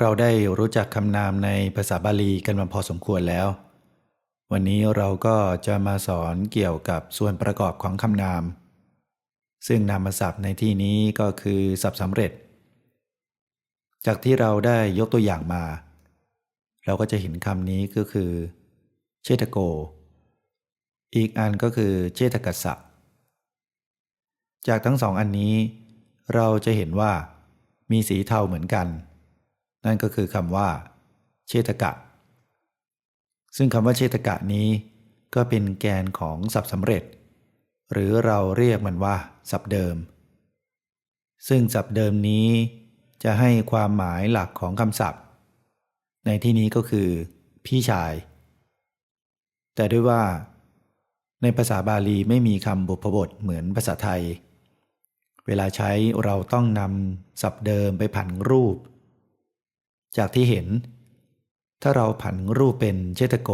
เราได้รู้จักคำนามในภาษาบาลีกันมาพอสมควรแล้ว วันนี้เราก็จะมาสอนเกี่ยวกับส่วนประกอบของคำนาม ซึ่งนามศัพท์ในที่นี้ก็คือศัพท์สำเร็จ จากที่เราได้ยกตัวอย่างมา เราก็จะเห็นคำนี้ก็คือ เชตโก อีกอันก็คือเชตกัสสะจากทั้งสองอันนี้ เราจะเห็นว่ามีสีเทาเหมือนกัน นั่นก็คือคำว่า เชตกะ ซึ่งคำว่าเชตกะนี้ ก็เป็นแกนของศัพท์สำเร็จ หรือเราเรียกมันว่าศัพท์เดิม ซึ่งศัพท์เดิมนี้จะให้ความหมายหลักของคำศัพท์ ในที่นี้ก็คือ พี่ชาย แต่ด้วยว่า ในภาษาบาลีไม่มีคำบุพบทเหมือนภาษาไทย เวลาใช้เราต้องนำศัพท์เดิมไปผันรูป จากที่เห็น ถ้าเราผันรูปเป็นเชตโก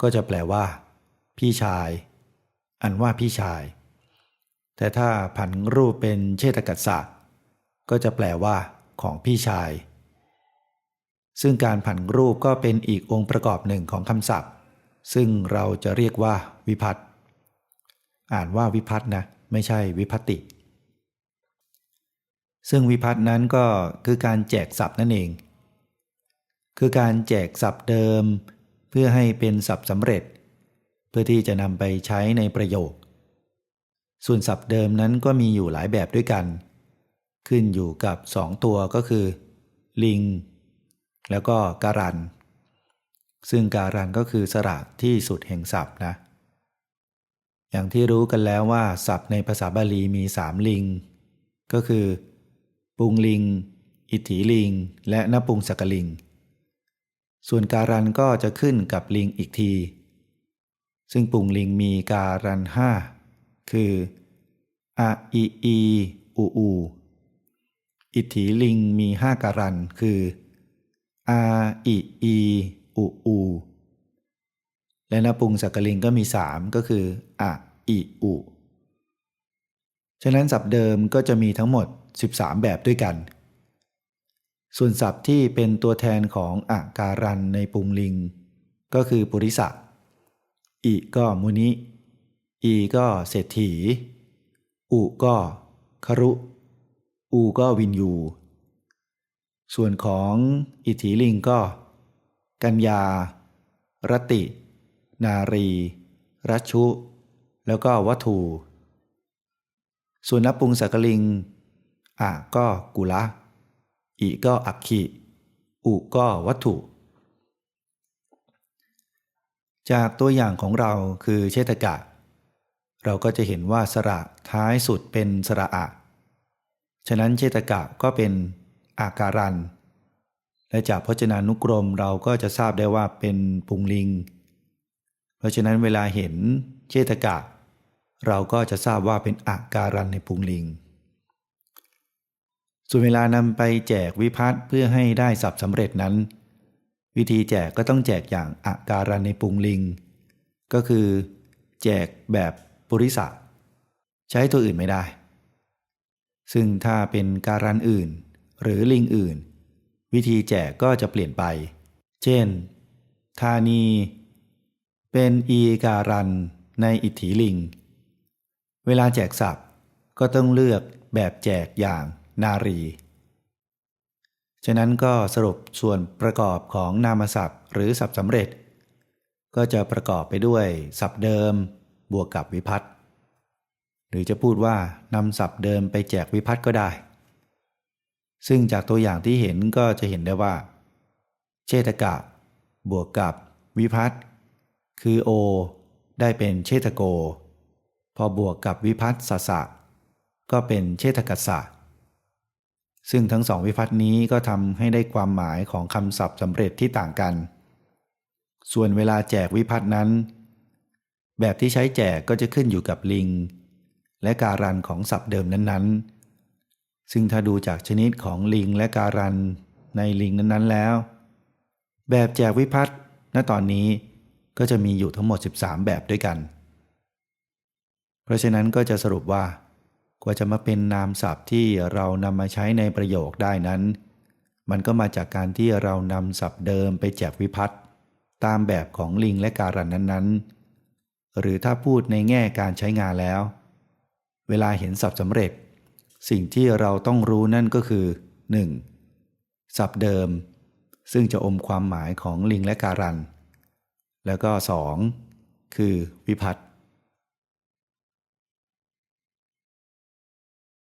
ก็จะแปลว่า พี่ชาย อันว่าพี่ชาย แต่ถ้าผันรูปเป็นเชตกัสสะก็จะแปลว่า ของพี่ชาย ซึ่งการผันรูปก็เป็นอีกองค์ประกอบหนึ่งของคำศัพท์ ซึ่งเราจะเรียกว่า วิพัตอ่านว่าวิพัตน์นะไม่ใช่วิพัตติ ซึ่งวิพัตน์นั้นก็คือการแจกศัพท์นั่นเอง คือการแจกศัพท์เดิม เพื่อให้เป็นศัพท์สำเร็จ เพื่อที่จะนำไปใช้ในประโยค ส่วนศัพท์เดิมนั้นก็มีอยู่หลายแบบด้วยกัน ขึ้นอยู่กับสองตัวก็คือ ลิง แล้วก็การัน ซึ่งการันก็คือสระที่สุดแห่งศัพท์นะ อย่างที่รู้กันแล้วว่าศัพท์ในภาษาบาลีมีสามลิง ก็คือ ปุงลิง อิทธิลิง และนปุงสกลิง ส่วนการันก็จะขึ้นกับลิงอีกที ซึ่งปุงลิงมีการันห้าคืออะอีอีอูอูอิทธิลิงมีห้าการันคืออาอิอีอูอูและนปุงสักกลิงก็มีสามก็คืออะอิอุ ฉะนั้นศัพท์เดิมก็จะมีทั้งหมด 13 แบบด้วยกัน ส่วนศัพท์ที่เป็นตัวแทนของอาการันในปุงลิง ก็คือปุริสะอิก็มุนิ อีก็เศรษฐี อุก็ครุ อูก็วินยู ส่วนของอิทธิลิงก็ กัญญา รติ นารี รัชชุแล้วก็วัตถุ ส่วนนปุงสักลิงอะก็กุละอีก็อักขิอุก็วัตถุ จากตัวอย่างของเราคือเชตกะ เราก็จะเห็นว่าสระท้ายสุดเป็นสระอะ ฉะนั้นเชตกะก็เป็นอาการัน และจากพจนานุกรมเราก็จะทราบได้ว่าเป็นปุงลิง เพราะฉะนั้นเวลาเห็นเชตกะ เราก็จะทราบว่าเป็นอาการันในปุงลิง ส่วนเวลานำไปแจกวิพัฒน์เพื่อให้ได้สับสำเร็จนั้น วิธีแจกก็ต้องแจกอย่างอาการันในปุงลิง ก็คือ แจกแบบปุริสะใช้ตัวอื่นไม่ได้ ซึ่งถ้าเป็นการันอื่น หรือลิงอื่น วิธีแจกก็จะเปลี่ยนไป เช่นธานี เป็นอีการันในอิทธิลิง เวลาแจกศัพท์ก็ต้องเลือกแบบแจกอย่างนารี ฉะนั้นก็สรุปส่วนประกอบของนามศัพท์ หรือศัพท์สำเร็จ ก็จะประกอบไปด้วยศัพท์เดิม บวกกับวิพัตน์หรือจะพูดว่านำศัพท์เดิมไปแจกวิพัตน์ก็ได้ ซึ่งจากตัวอย่างที่เห็นก็จะเห็นได้ว่า เชตกะ บวกกับวิพัตน์คือโอ ได้เป็นเชตโก พอบวกกับวิพัตสสะ ก็เป็นเชตกัสสะ ซึ่งทั้งสองวิพัตนี้ก็ทำให้ได้ความหมายของคำศัพท์สำเร็จที่ต่างกัน ส่วนเวลาแจกวิพัตนั้น แบบที่ใช้แจกก็จะขึ้นอยู่กับลิง และการันของศัพท์เดิมนั้นๆ ซึ่งถ้าดูจากชนิดของลิงและการันในลิงนั้นๆแล้ว แบบแจกวิพัตณตอนนี้ก็จะมีอยู่ทั้งหมด 13 แบบด้วยกัน เพราะฉะนั้นก็จะสรุปว่ากว่าจะมาเป็นนามศัพท์ที่เรานำมาใช้ในประโยคได้นั้น มันก็มาจากการที่เรานำศัพท์เดิมไปแจกวิพัฒน์ตามแบบของลิงและการันนั้นๆ หรือถ้าพูดในแง่การใช้งานแล้ว เวลาเห็นศัพท์สำเร็จ สิ่งที่เราต้องรู้นั่นก็คือ 1. ศัพท์เดิม ซึ่งจะอมความหมายของลิงและการัน แล้วก็ 2. คือวิพัฒน์